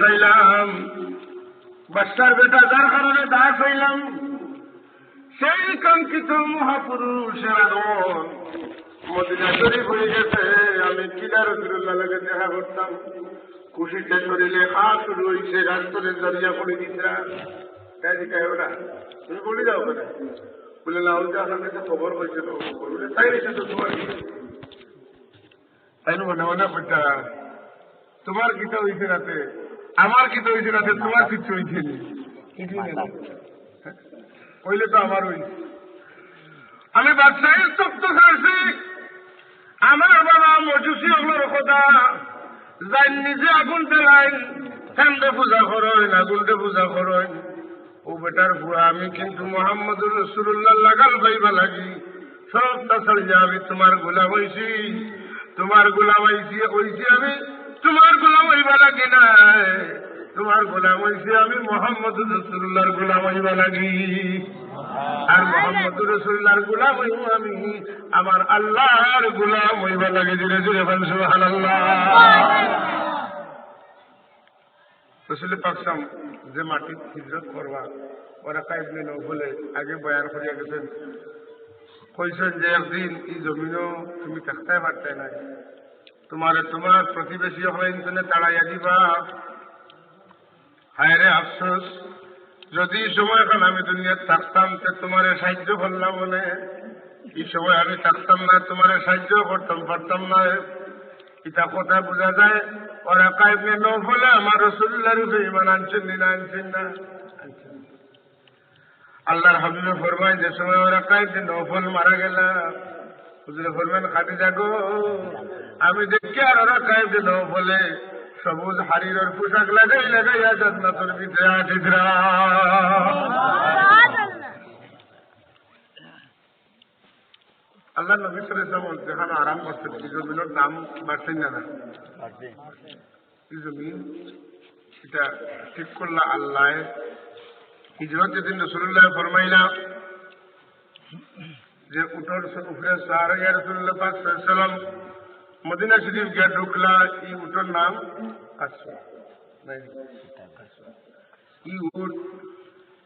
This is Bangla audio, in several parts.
খাইলাম বাচ্চার বেটা যার কারণে দাস হইলাম, সেই কাঙ্ক্ষিত মহাপুরুষের আগমন মদিনা শরীফ হয়ে গেছে। আমি কিলার রসুল্লাহ লাগে দেখা করতাম। খুশিতে শরীরে হাত রয়েছে রাস্তায় জরিয়া করে দিতা তাই দিকে ওরা তুমি বলে যাও কেন বলে না ওই যে আমার কাছে খবর হয়েছিল বলে তাই রেখে তো তোমার? তাই মনে মনে করতে তোমার কিটা হয়েছে রাতে? আমার কিটা হয়েছে রাতে তোমার কিচ্ছু হয়েছে নি। না হইলে তো আমার হয়েছে আমি বাদশাহের তত্ত্ব খাইছি আমার বাবা মজুসি হলোর কথা। যাই নিজে আগুন জ্বালাইন ঠান্ডে পূজা করেন আগুনটে পূজা করেন। ও বেটার বুয়া আমি কিন্তু মোহাম্মদুর রসুল্লাহ লাগাল পাইবা লাগি। সবটা ছাড়িয়ে আমি তোমার গোলাম হইছি তোমার গোলাম হইছি হইছি আমি তোমার গোলাম হইবা লাগি না তোমার গোলাম হইছি আমি মোহাম্মদুর রসুল্লাহর গোলাম হইবা লাগি। আর মোহাম্মদ রসুল্লাহর গুলাম হইব আমি। আমার আল্লাহর গুলাম হইবা লাগে ধীরে ধীরে বল রসুল পাকসাম যে মাটি হিজরত করবা, ওরা কাইবনে ন বলে আগে বয়ান করিয়া গেছেন। কইছেন যে একদিন এই জমিনও তুমি থাকতে পারতে নাই। তোমার তোমার প্রতিবেশী হলে তাড়াইয়া দিবা। হায় রে আফসোস, যদি সময় এখন আমি দুনিয়ার থাকতাম, তো তোমার সাহায্য করলাম বলে। এই সময় আমি থাকতাম না, তোমার সাহায্য করতাম, পারতাম না। এটা কথা বোঝা যায়, ওরা কাইবনে ন বলে আমার রসুল্লাহ রূপে ইমান আনছেন না আনছেন না। আল্লাহর হাবিবে ফরমায়, যে সময় ওরা কাইবনে নফল মারা গেল হুজুরে ফরমান খাটি যাগো আমি দেখি আর ওরা কাইবনে নফলে সবুজ হারির পোশাক লাগাই, লাগাইয়া জান্নাতের ভিতরে আঠিদ্রা আল্লাহ নবী সাল্লাম যেখানে আরাম করছেন, এই জমিনের দাম বাড়ছেন না না? এই জমিন, এটা ঠিক করলা আল্লাহ, হিজরত যেদিন রসুল্লাহ ফরমাইলা যে উঠোর উপরে সার ইয়া রসুল্লাহ পাক সাল্লাম মদিনা শরীফ গিয়া ঢুকলা এই উঠোর নাম কাসু নাই ই উট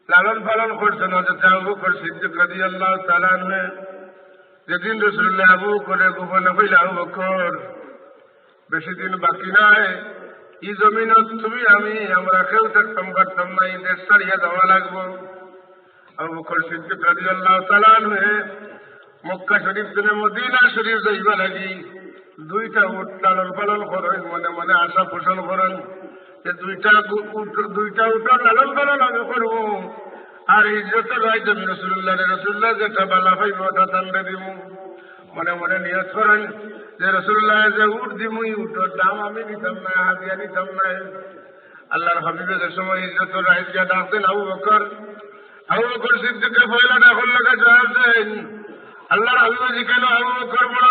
লালন পালন করছেন বকর সিদ্দিক রাদিয়াল্লাহু তাআলা আনহু। যেদিন রসুল্লাহ আবু করে গোপনে হইল আবু বকর বেশি দিন বাকি নাই। ই জমিনত তুমি আমি আমরা কেউ থাকতাম পারতাম না। এই দেশ ছাড়িয়ে যাওয়া লাগবো। আবু বকর সিদ্দিক রাদিয়াল্লাহু তাআলা আনহু মক্কা শরীফ থেকে মদিনা শরীফ যাইবা লাগি। দুইটা উট লালন পালন করেন, মনে মনে আশা পোষণ করেন যে দুইটা উট- দুইটা উটার লালন পালন আমি করব। আর ইজ্জতের রায় আমি রসুল্লাহ রসুল্লাহ যেটা বালা পাইব ওটা তান্ডে দিব মনে মনে নিয়ত করেন যে রসুল্লাহ, যে উঠ দিমু, এই উটের দাম আমি নিতাম না হাতিয়া নিতাম না। আল্লাহর হাবিবে যে সময় ইজ্জতের রায় গিয়া ডাকতেন আবু বকর। আবু বকর সিদ্দিকে পয়লা ডাকর লাগা জবাব দেন। আল্লাহর হাবিবে কেন আবু বকর বড়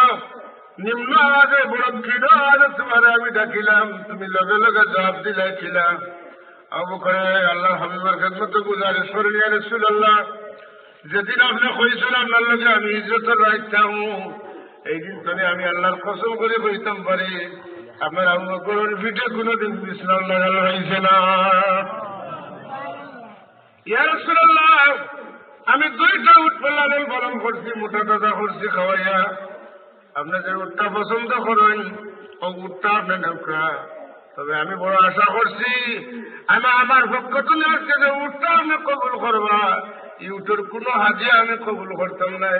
নিম্ন আওয়াজে বড় ক্ষীণ আওয়াজে তোমার আমি ডাকিলাম, তুমি লগে লগে জবাব দিলাইছিলাম আবু করে আল্লাহ হাবিবের খেদমত গুজারিশ করেন ইয়া রাসূলুল্লাহ যেদিন আপনি কইছেন আপনার লগে আমি ইজ্জতের রাখতাম এই দিন তুমি আমি আল্লাহর কসম করে কইতাম পারি। আপনার আবু বকরের পিঠে কোনোদিন বিছনার লাগানো হয়েছে না। ইয়া রাসূলুল্লাহ আমি দুইটা উঠ লালন পালন করছি, মোটা দাদা করছি, খাওয়াইয়া। আপনি যে উটটা পছন্দ করেন, ও উটটা আপনি নৌকা তবে আমি বড় আশা করছি, আমি আমার পক্ষ তুমি আজকে যে উটটা আমি কবুল করবা, এই উটের কোনো হাজিয়া আমি কবুল করতাম না।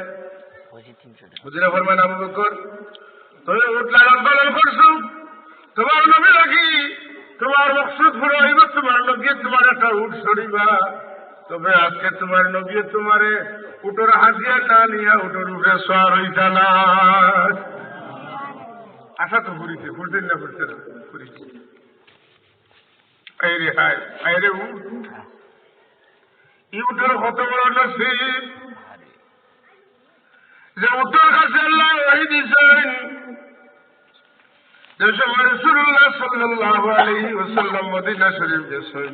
বুঝলে ফরমান আবু বকর, তুমি উট লালন পালন করছ? তোমার নবী রাখি তোমার মকসুদ পুরো হইব, তোমার নবী তোমার একটা উট সরিবা। তবে আজকে তোমার নবী তোমারে উটোর হাজিয়া না নিয়া উটোর উপরে সোয়ার হইতা না আশা তো ফুরিছে ফুরতেন না ফুরতে না ফুরিছে এই রে হায় আয় রে উট ইউটোর কত বড় নসিব। যে উটোর কাছে আল্লাহ দিছেন, যে সময় রসুল্লাহ সাল্লাল্লাহু আলাইহি ওয়াসাল্লাম মদিনা শরীফ গেছেন।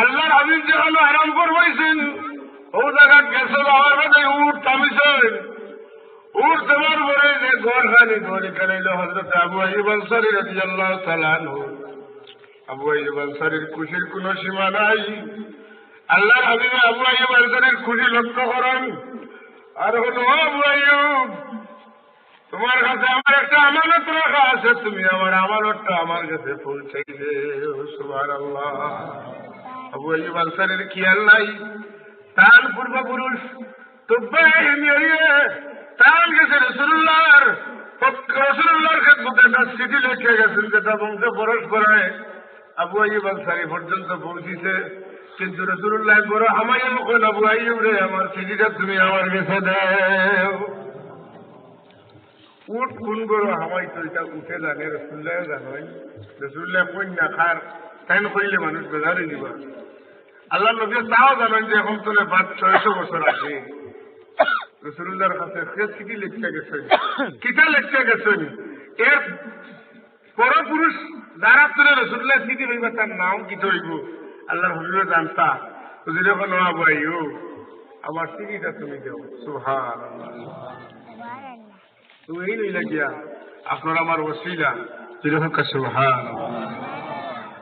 আল্লাহর হাবিব যখন আরাম করবাইছেন, ও জায়গা গেছে আমার বাদে উঠ থামিছেন। উঠ তোমার পরে যে ঘর খানি ঘর এখানে এলো হজরত আবু আইব আনসারি রাজি আল্লাহ তালান আবু আইব আনসারির খুশির কোন সীমা নাই। আল্লাহর হাবিবে আবু আইব আনসারির খুশি লক্ষ্য করেন। আর হলো আবু আইব তোমার কাছে আমার একটা আমানত রাখা আছে। তুমি আমার আমানতটা আমার কাছে পৌঁছাইলে সুভার আল্লাহ আবু আইব আনসারির খেয়াল নাই। তার পূর্বপুরুষ তার গেছে রসুল্লাহর রসুল্লাহর ক্ষেত্রে একটা যেটা বংশ পরশ করায় আবু আইব আনসারি পর্যন্ত পৌঁছিছে। কিন্তু রসুল্লাহ বড় আমায় মুখন আবু আইব রে, আমার চিঠিটা তুমি আমার কাছে দেও। উঠ কোন বড় হামাই তো এটা উঠে জানে রসুল্লাহ জানাই রসুল্লাহ না খার তাই কইলে মানুষ বেজারে দিবা আল্লাহ নবী তাও জানেন যে এখন তোলে পাঁচ ছয়শো বছর আছে। রসুল্লাহর কাছে চিঠি লিখতে গেছেন কিটা লিখতে গেছেন এর পরপুরুষ যারা তোলে রসুল্লাহ চিঠি হইবা তার নাম কি হইব আল্লাহ হবিবে জানতা হুজুর এখন আবু আইও আমার চিঠিটা তুমি দেও সুহান তুমি এই নইলে গিয়া। আপনার আমার ওসিলা। যেরকম সুহান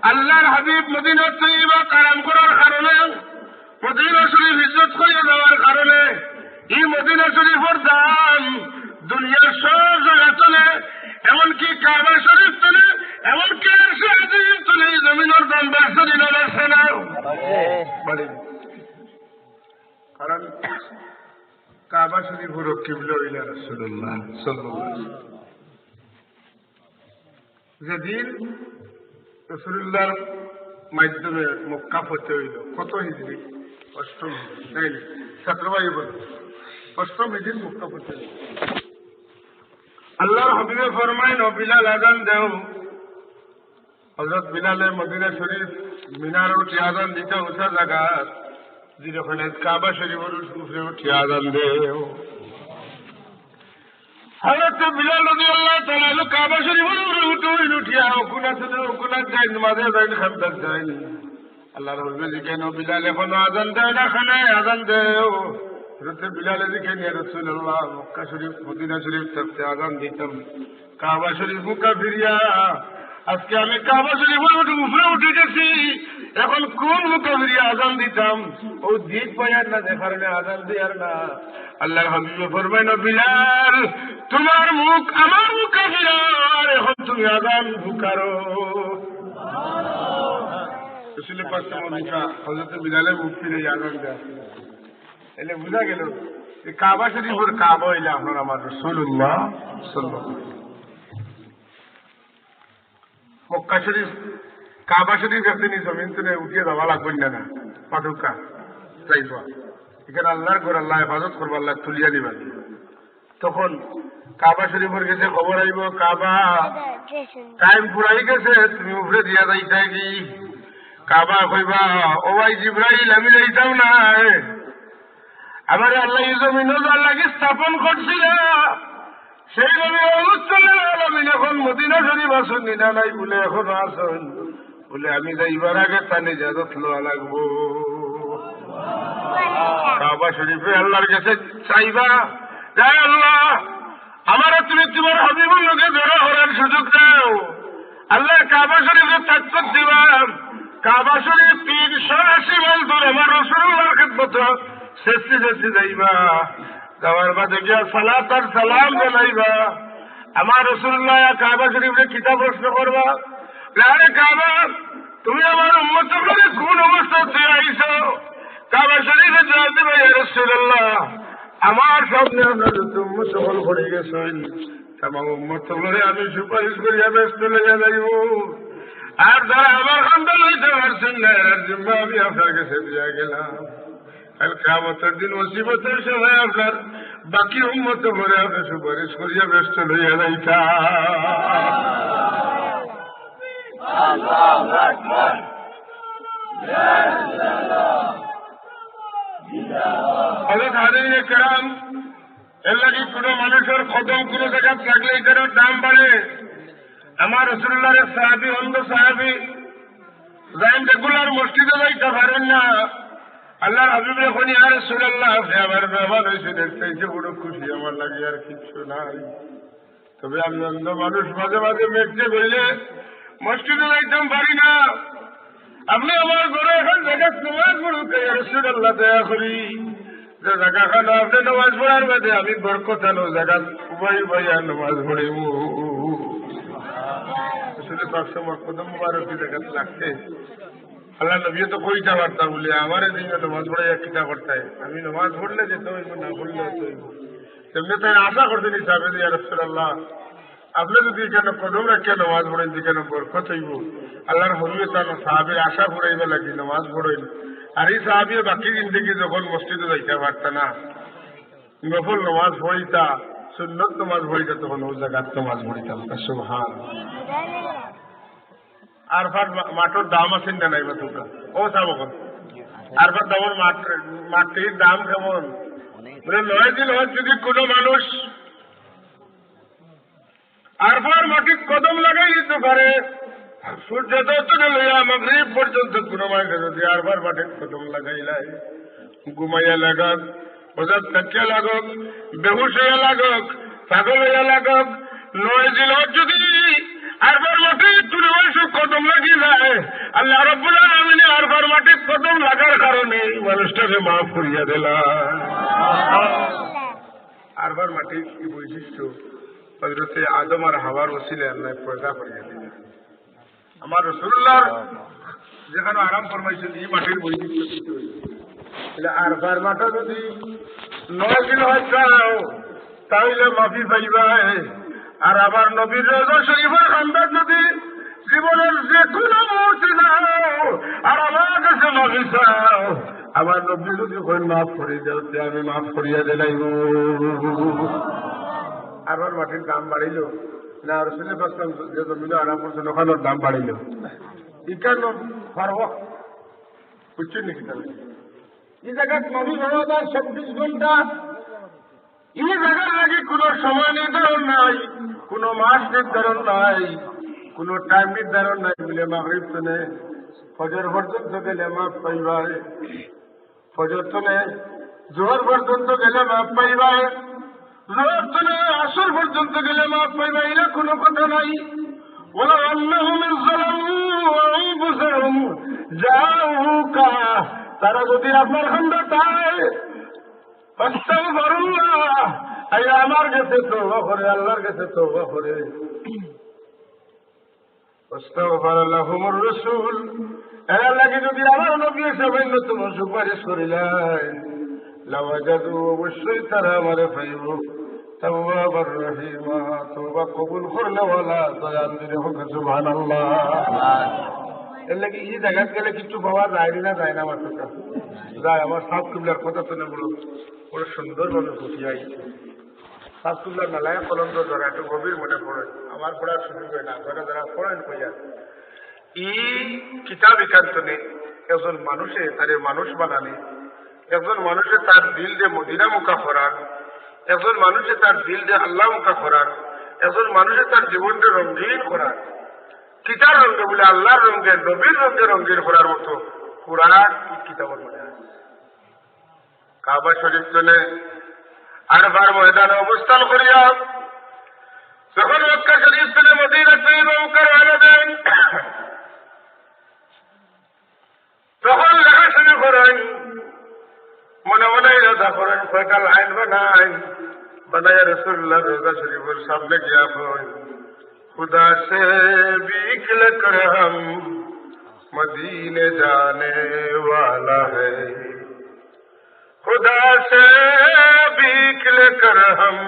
আল্লাহর হাবিব মদিনা তৈবা কারাম করার কারণে, মদিনা শরীফ ইজ্জত করে দেওয়ার কারণে, এই মদিনা শরীফের দাম দুনিয়ার সব জায়গা চলে এমনকি কাবা শরীফ চলে এমনকি আরশে চলে জমিনের দাম বাড়ছে, দিন বাড়ছে না। কারণ কাবা শরীফ কিবল ইলা রাসূলুল্লাহ সাল্লাল্লাহু আলাইহি যেদিন রসুল্লাহর মাধ্যমে মক্কা পড়তে হইল। কত হিজড়ি অষ্টম তাই ছাত্রবাই বল। অষ্টম হিজড়ি মক্কা পড়তে হইল। আল্লাহর হাবিবে ফরমাইন ও বিলাল আজান দেও। হজরত বিলালে মদিনা শরীফ মিনার উঠে আজান দিতে উঠা জায়গা। যেখানে কাবা উপরে উঠে আজান দেও। হজরত বিলাল নদী আল্লাহ তালা কাবা শরীফের উপরে উঠে হইল উঠিয়া ওকুনা শুধু ওকুনা যাইন মাঝে যাইন খান্দার যাইন। আল্লাহর হজবে জিজ্ঞেন বিলাল এখনও আজান দেয় না খানে আজান দেও হজরত বিলালে জিজ্ঞেন রসুল্লাহ মক্কা শরীফ, মদিনা শরীফ থাকতে আজান দিতাম। কাবা শরীফ মুখা ফিরিয়া, আজকে আমি কাবা শরীফের উঠে উপরে উঠে গেছি এখন কোন মুখে ফিরিয়া আজান দিতাম? ও দিক পাইয়ার না, দেখার না, আজান দিয়ার না। আল্লাহ হাবিবে ফরমাইন বিলাল, তোমার মুখ আমার মুখে ফিরার এখন তুমি আজান ঢুকারো রসুল পাঁচটা মুখা হজরত বিলালে মুখ ফিরে আজান এলে বুঝা গেল কাবা শরীফের কাবা হইলে আপনার আমার রসুল্লাহ মক্কা শরীফ কাবা শরীফ জমিন তুলে উঠিয়ে দেওয়া লাগবে না পাদুকা এখানে আল্লাহর ঘর আল্লাহ হেফাজত করব, আল্লাহ তুলিয়া তখন কাবা শরীফের গেছে, খবর আইব, কাবা টাইম ফুরাই গেছে, তুমি উপরে দিয়া যাইতা কি? কাবা কইবা, ও ভাই জিব্রাইল, আমি যাইতাম না আমার আল্লাহ জমিন আল্লাহকে স্থাপন করছিল। সেই নবী আলমিন এখন মদিনা শরীফ আসুন, নিনা নাই বলে এখন আসুন। বলে আমি যাইবার আগে তা নিজাদত লওয়া লাগবো। কাবা শরীফে আল্লাহর কাছে চাইবা যাই আল্লাহ আমার তুমি তোমার হাবিবুর লোকে বেরো করার সুযোগ দাও। আল্লাহ কাবা শরীফে তাৎপর দিবা। কাবা শরীফ তিনশো আশি মাইল দূর আমার রসুল্লাহর খেদমত। শেষি শেষি যাইবা। যাওয়ার বাদে গিয়া সালাত আর সালাম জানাইবা। আমার রসুল্লাহ কাবা শরীফে কিতাব প্রশ্ন করবা। তুমি আমার উন্মত করে কোন অবস্থা তুই আইস কাবা শরীফে জবাব দেবে রসুল্লাহ আমার সামনে আমরা তুমি সফল করে গেছেন আমার উন্মত করে আমি সুপারিশ করিয়া ব্যস্ত লেগে যাইব। আর যারা আমার সন্তান হইতে পারছেন না জন্য আমি আপনার দিয়া গেলাম। কাল কামতের দিন মুসিবতের সময় আপনার বাকি উন্মত করে আপনি সুপারিশ করিয়া ব্যস্ত লইয়া যাইতা কেরাম, এর লাগে কোনো মানুষের খতম কোনো জায়গা থাকলে এটার দাম বাড়ে। আমার রসুল্লাহ সাহাবি, অন্ধ সাহাবি যাই রেগুলার মসজিদে যাইতে পারেন না। আল্লাহর হাবিব এখন আর সুরাল্লাহ আমার ব্যবহার হয়েছে দেখতেছে বড় খুশি, আমার লাগে আর কিছু নাই। তবে আমি অন্ধ মানুষ মাঝে মাঝে মেঘতে বললে মসজিদে যাইতাম পারি না। আপনি আমার ঘরে এখন জায়গা নামাজ পড়ুক রসুল্লাহ দয়া করি। যে জায়গা খানো আপনি নামাজ পড়ার বাদে আমি বরকত আনো, জায়গা উভয় উভয় নামাজ লাগছে। আল্লাহ তো নামাজ পড়ে করতে আমি নামাজ পড়লে যেতে হইব না পড়লে হইব তাই আশা করতে নি সাহেব ইয়া রসুল্লাহ আপনি যদি কেন কদম রাখে নামাজ পড়েন, যে কেন বরকত হইব। আল্লাহর হবিবে তার সাহাবের আশা পড়াইবে লাগি, নামাজ পড়েন। আর এই সাহাবিয়ে বাকি জিন্দগি যখন মসজিদে যাইতে পারত না, নফল নামাজ পড়িতা, সুন্নত নামাজ পড়িতা, তখন ও জায়গার নামাজ পড়িতাম সুবহান। আরফার মাঠের দাম আছে না নাই তোকা ও চাবো কত আরফার দামের মাঠ মাটির দাম কেমন? নয় দিন হয় যদি কোনো মানুষ আরফার মাটির কদম লাগাই দিতে পারে। সূর্য লইয়া মাগরিব পর্যন্ত কোনো যদি আরফার মাটির কদম লাগাইলাই ঘুমাইয়া লাগাক ওজার থাকিয়া লাগক বেহুশ হইয়া লাগক পাগল হইয়া লাগক নয় দিন যদি আরবার মাটি তুলে বয়স কদম লাগি যায় আল্লাহ রব্বুল আলমিনে আরবার মাটি কদম লাগার কারণে মানুষটাকে মাফ করিয়া দিলাম। আরবার মাটির কি বৈশিষ্ট্য? হজরতে আদম আর হাওয়ার ওসিলে আল্লাহ পয়দা করিয়া দিলেন। আমার রসুল্লাহ যেখানে আরাম ফরমাইছেন, এই মাটির তাহলে আরবার মাটা যদি নয় চাও তাহলে মাফি পাইবাই আর আমার নবীর রোজা শরীফের খান্দার যদি জীবনের যে কোনো মুহূর্তে নাও, আর আমার কাছে মাফি চাও, আমার নবী যদি মাফ করে তে আমি মাফ করিয়া দিলাইব। আবার মাটির দাম বাড়িল। না রসুল পাসলাম যে জমিনে আরাম করছেন ওখানের দাম বাড়িল। ইকান পারব বুঝছেন নাকি তাহলে? এই জায়গায় নবী চব্বিশ ঘণ্টা। এই জায়গার আগে কোনো সময় নির্ধারণ নাই, কোনো মাস নির্ধারণ নাই, কোনো টাইম নির্ধারণ নাই বলে মাগরিব তনে ফজর পর্যন্ত গেলে মাপ পাইবাই। ফজর তনে জোহর পর্যন্ত গেলে মাপ তনে আসর পর্যন্ত গেলে মাপ পাইবাই এরা কোনো কথা নাই। ওলা অন্যহুম বুঝাহুম যাউকা তারা যদি আপনার খন্ড চায় আমার কাছে তো করে, আল্লাহর কাছে তো করে। রসুল। এর লাগে যদি আমার নবী সামান্য তোমার সুপারিশ করিলেন, লাওয়াজাদু অবশ্যই তারা আমারে পাইব। তাওয়াবার রহিমা তোবা কবুল করলে ওয়ালা দয়াল দিলে হোক সুবহানাল্লাহ। এর লাগে এই গেলে কিছু পাওয়া যায় না যায় না আমার কথা যায় আমার সাত কিবলার কথা শুনে বলো। বড় সুন্দরভাবে ফুটিয়াই সাত কিবলার মেলায় কলম ধরা একটু গভীর মনে পড়ে। আমার পড়ার সুযোগ হয় না পড়েন কইয়া। কিতাব একান্তনে একজন মানুষে তার মানুষ বানানে একজন মানুষে তার দিল দিয়ে মদিনা মুখা করার একজন মানুষে তার দিল দিয়ে আল্লাহ মুখা করার একজন মানুষে তার জীবনকে রঙিন করার। কিতার রঙে বলে আল্লাহর রঙে নবীর রঙে রঙিন করার মতো কোরআন কিতাবের মধ্যে আছে। কাবা শরীফ চলে ময়দানে অবস্থান করিয়া যখন মক্কা শরীফ চলে দেন। তখন লেখাশোনা করেন મને બનાવી રહ્યા ફરજ ફરકા લાઈન બનાય બનાયા રસુલ્લા રોઝા શરીફ સામને ગયા હોય खुदा से बिखल कर हम मदीने जाने वाला है खुदा से बिखल कर हम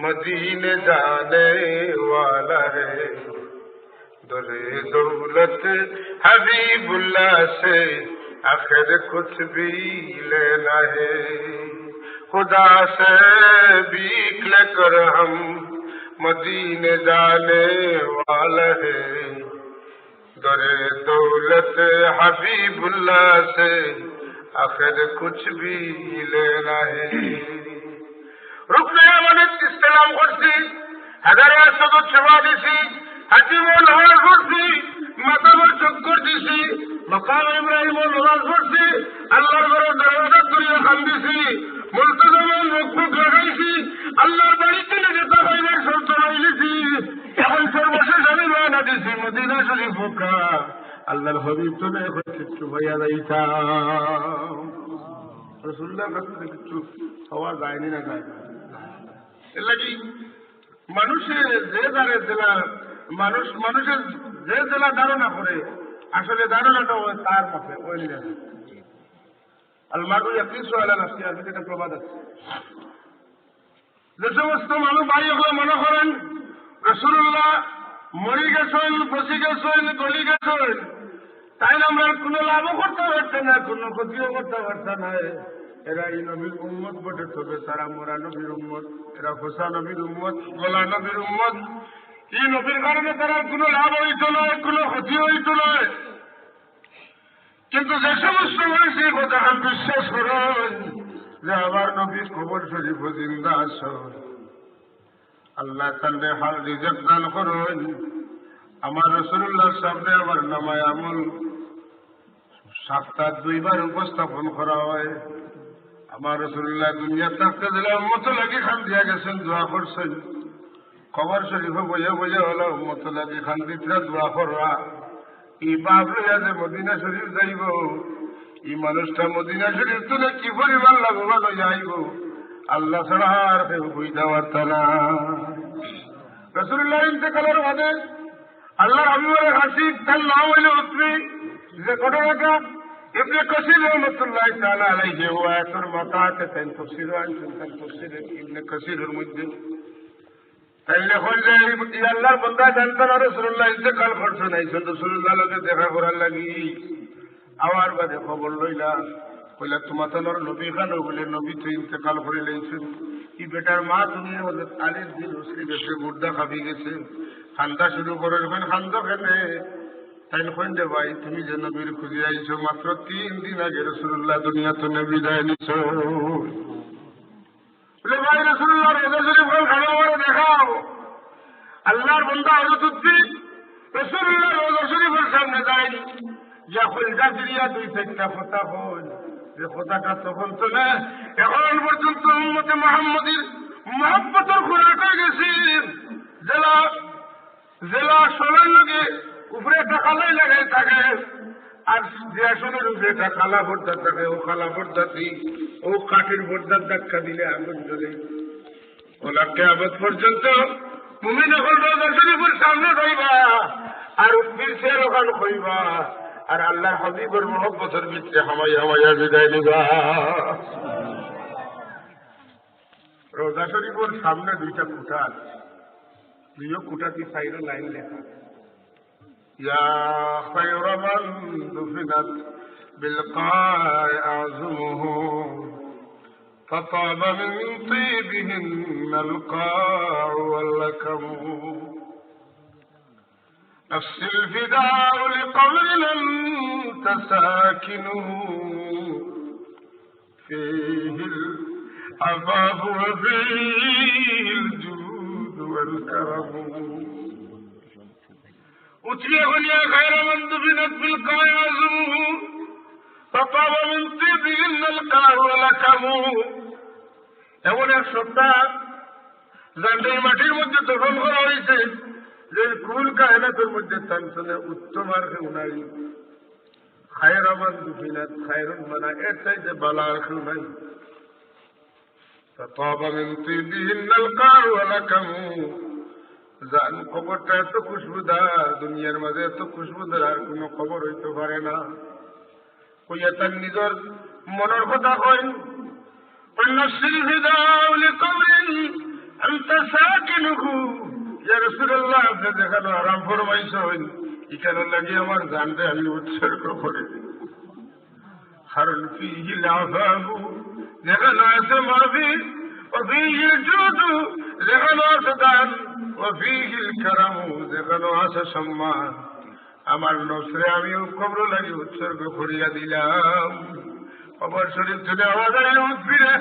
मदीने जाने वाला है दरे दौलत हबीबुल्ला से आखिर कुछ भी लेना है खुदा से भीख लेकर हम मदीने जाने वाला है दरे दौलत हबीबुल्लाह से आखिर कुछ भी लेना है রুকনে আমাদের ইসলাম করছি হাজারে একশত সেবা দিছি হাকিমুল হওয়ার করছি মাতাবর চক্কর দিছি মকাম ইব্রাহিম নামাজ পড়ছি, আল্লাহর ঘরে দরজা করিয়া খান দিছি মুলতজমান মুখ লাগাইছি, আল্লাহর বাড়িতে যেতে হইবার শর্ত হইলেছি। এখন সর্বশেষ আমি রওনা দিছি, মদিনা শরীফ আল্লাহর হবিব তুমি এখন কিচ্ছু হইয়া যাইতাম। রসুল্লাহ কাছে কিচ্ছু হওয়া যায়নি না যায় লাগি মানুষের যে দ্বারে জেলা, মানুষ, মানুষের যে জেলা ধারণা করে আসলে ধারণাটা তার মতে, ওই প্রবাদ আছে। যে সমস্ত মানুষ মনে করেন রসুল্লাহ মরি গেছেন গেছেন, গলি গেছেন, তাই আমরা কোনো লাভও করতে পারছে না, কোনো ক্ষতিও করতে পারছে না। এরা এই নবীর উম্মত বটে, তবে তারা মোরা নবীর উম্মত, এরা হোসা নবীর উম্মত, গোলা নবীর উম্মত। এই নবীর কারণে তারা কোনো লাভ হইত নয় কোনো ক্ষতি হইত নয় কিন্তু যে সমস্ত মানুষ এই কথা বিশ্বাস করেন যে আমার নবীর খবর শরীফ জিন্দা আসন আল্লাহ তান্ডে হাল রিজেক্ট দান করুন। আমার রসুল্লাহর সামনে আমার নামায় আমল সপ্তাহ দুইবার উপস্থাপন করা হয়। আমার রসুল্লাহ দুনিয়া থাকতে দিলে মতো লাগে খান দিয়া গেছেন, দোয়া করছেন। খবর শরীফে বইয়ে বইয়ে হলো মতো লাগে খান দিতরা দোয়া কররা ই বাপ লইয়া যে মদিনা শরীফ যাইব। ই মানুষটা মদিনা শরীফ তুলে কি পরিমাণ লাভবান হইয়া আইব আল্লাহ ছাড়া আর কেউ বুঝতে পারত না। রসুল্লাহ ইন্তেকালের বাদে আল্লাহর হাবিবের হাসি, তার নাম হইল উত্তরি যে ঘটনাটা ইবনে কসির রহমতুল্লাহ তাআলা আলাইহি ওয়া আয়াতুর মাতাতে তাই তাফসীর আনছেন তাই তাফসীর ইবনে কসিরের মধ্যে। ইন্তেকাল করে লইছেন। ই বেটার মা তুমি হজরত দিন গুর্দা খাবি গেছে। খান্দা শুরু করে খান্দ খেলে তাই কইন যে ভাই, তুমি যে নবীর খুঁজে আইছো মাত্র তিন দিন আগে রসুল্লাহ দুনিয়া তো নবী দেয় নিছ। ভাই রসুল্লাহ যে কথাটা তখন না, এখন পর্যন্ত উম্মতে মোহাম্মদের মহাব্বতের খোরাক গেছি। জেলা জেলা সোলার লগে উপরে একটা লাগাই থাকে। আর যে আসনের একটা কালা ভর্তা থাকে, ও কালা ভর্তাতি ও কাঠের ভর্তার ধাক্কা দিলে আগুন জ্বলে। ওলা কেয়াবত পর্যন্ত তুমি যখন রোজা শরীফের সামনে রইবা আর পীরসের ওখান কইবা, আর আল্লাহ হাবিবর মোহব্বতের ভিতরে হামাই হামাইয়া বিদায় নিবা। রোজা শরীফের সামনে দুইটা কুটা আছে। দুইও কুটাতি সাইডে লাইন লেখা يا خير من دفنت بالقاع أعزمه فطاب من طيبهن القاع واللكم. نفس الفداء لقبر أنت ساكنه فيه العفاف وفيه الجود والكرم. উঠিয়া হইয়া খায়রামন্দ বিনাদবিল কায়াজুহু তাতাব মিন তিদিহিল কাওয়ালা কামু এমন এক সত্তা জান্ডের মাটির মধ্যে দখল করা হয়েছে যে কুল কায়নাতের মধ্যে তানসলে উত্তম আর কেউ নাই। খায়রামান দুফিনাত খায়রুন মানা এর চাইতে বালা আর কেউ নাই। তাতাব মিন তিদিহিল কাওয়ালা কামু জান খবরটা এত খুশবুদার, দুনিয়ার মাঝে এত খুশবুদার, আর কোনো খবর হইতে পারে না। কইয়া তার নিজের মনের কথা কয়, অন্য শিল্পী কবরেন আমি তো সাকিনুকু ইয়া রসুল্লাহ আপনি দেখানো আরাম ফরমাইশ হইন এখানে লাগে আমার জানটা আমি উৎসর্গ করে কারণ কি লাভ যেখানে আছে মাফি وفيه الجود যেখানে আছে দান وفيه الكرم যেখানে আছে সম্মান আমার নসরে আমি কবর লাগি উৎসর্গ করিয়া দিলাম খবর শরীফ তুমি আমাদের উঠবিরে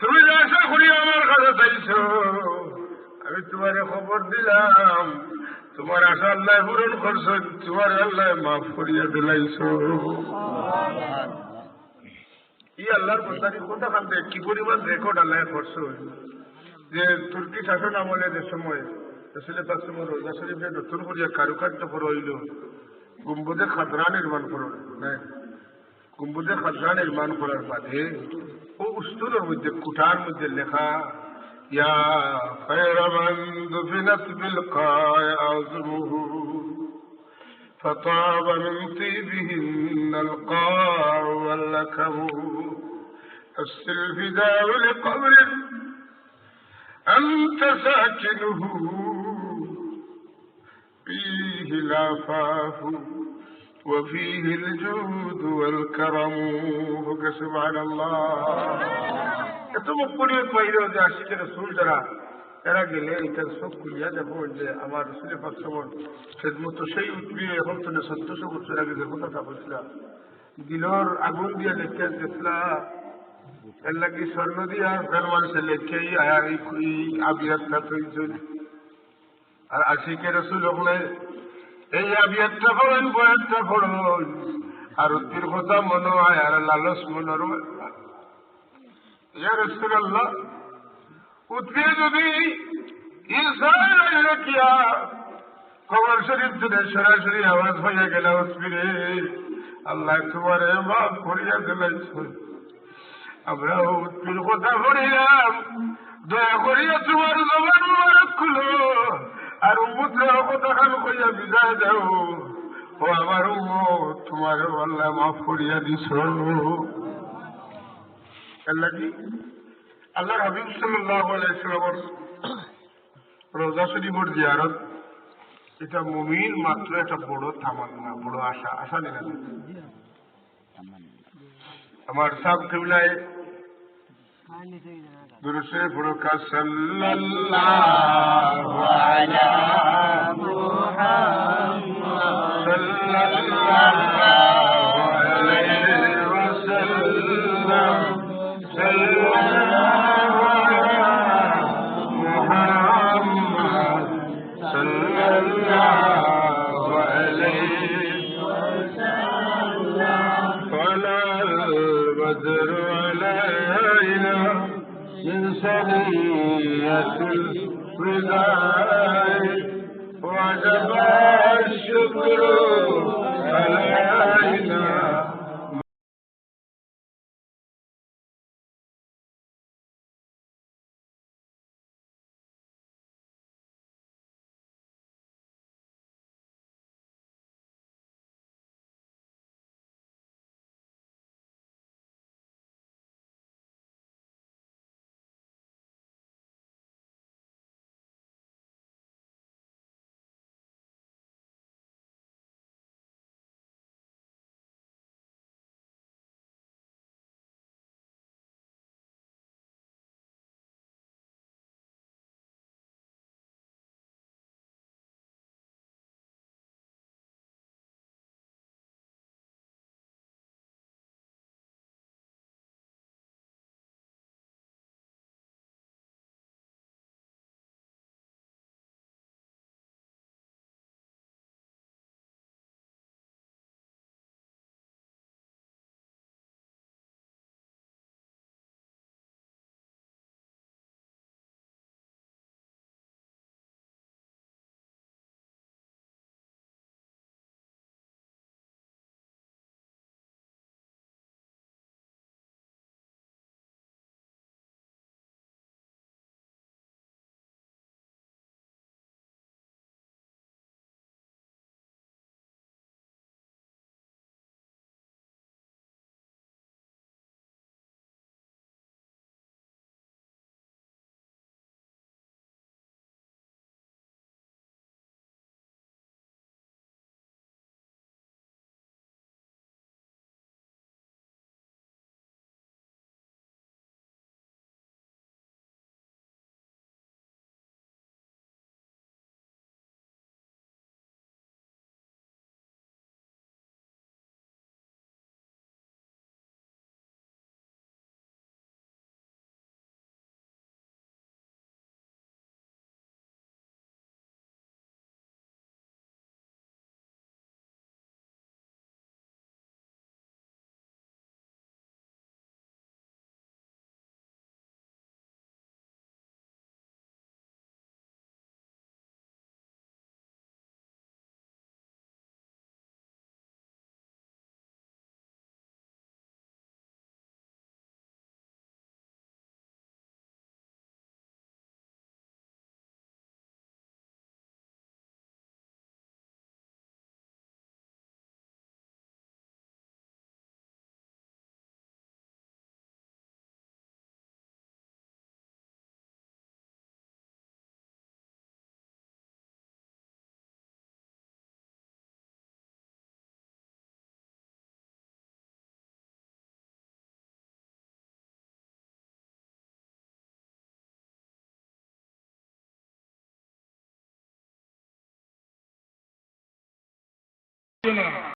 তুমি যে আশা করি আমার কাছে চাইছো আমি তোমারে খবর দিলাম তোমার আশা আল্লাহ পূরণ করছো তোমার আল্লাহ মাফ করিয়া দিলাইছো ই আল্লাহর বন্দারি কোথা খান থেকে কি পরিমাণ রেকর্ড আল্লাহ করছো যে তুর্কি শাসন আমলে যে সময় রসুল পাকসম রোজা শরীফে নতুন করিয়া কারুকার্য করা হইল গুম্বুদে খাদরা নির্মাণ করো হ্যাঁ গুম্বুদে খাদরা নির্মাণ করার বাদে ও উস্তুরের মধ্যে কুঠার মধ্যে লেখা ইয়া خير من دفنت بالقاع عظمه فطاب من طيبهن القاع واللكم. السلفداء لقبره أنت ساكنه. فيه العفاف وفيه الجود والكرم. وقسم على الله. تم قرية قيدة وداشت رسول درا এরা গেলে এটা সব খুলিয়া দেখো যে আমার রসুলের পাঁচশমন সেদমতো সেই উঠবি এখন তো সন্তোষ বছর আগে যে কথাটা বলছিলাম। দিলর আগুন দিয়ে লেখে দেখলা এর লাগি স্বর্ণ দিয়া ফের মানুষের লেখে এই আবিয়াতটা তৈরি আর আশিকে রসুল হলে এই আবিয়াতটা পড়েন বয়াতটা পড়ুন। আর উত্তির কথা মনে আর লালস মনোর ইয়া রসুল আল্লাহ উদ্ভিদ যদি কিয়া খবর শরীফ থেকে সরাসরি আওয়াজ হয়ে গেল, উদ্ভিদে, আল্লাহ তোমারে মাফ করিয়া দিলাইছ। আমরা উদ্ভিদ কথা পড়িলাম দয়া করিয়া তোমার জবান মুবারক খুলো, আর উম্মতের কথা খান কইয়া বিদায় দাও। ও আমার উম্মত তোমার আল্লাহ মাফ করিয়া দিছ। আল্লাহ কি আল্লাহ হাবিব আলাইসালামর রোজা শরীফর জিয়ারত, এটা মুমিন মাত্র একটা বড় তামান্না, বড় আশা আশা নিনা আমার সাব কেবলায় দুরুসে ফুরকা সাল্লাল্লাহু আলা মুহাম্মদ সাল্লাল্লাহু to preserve. না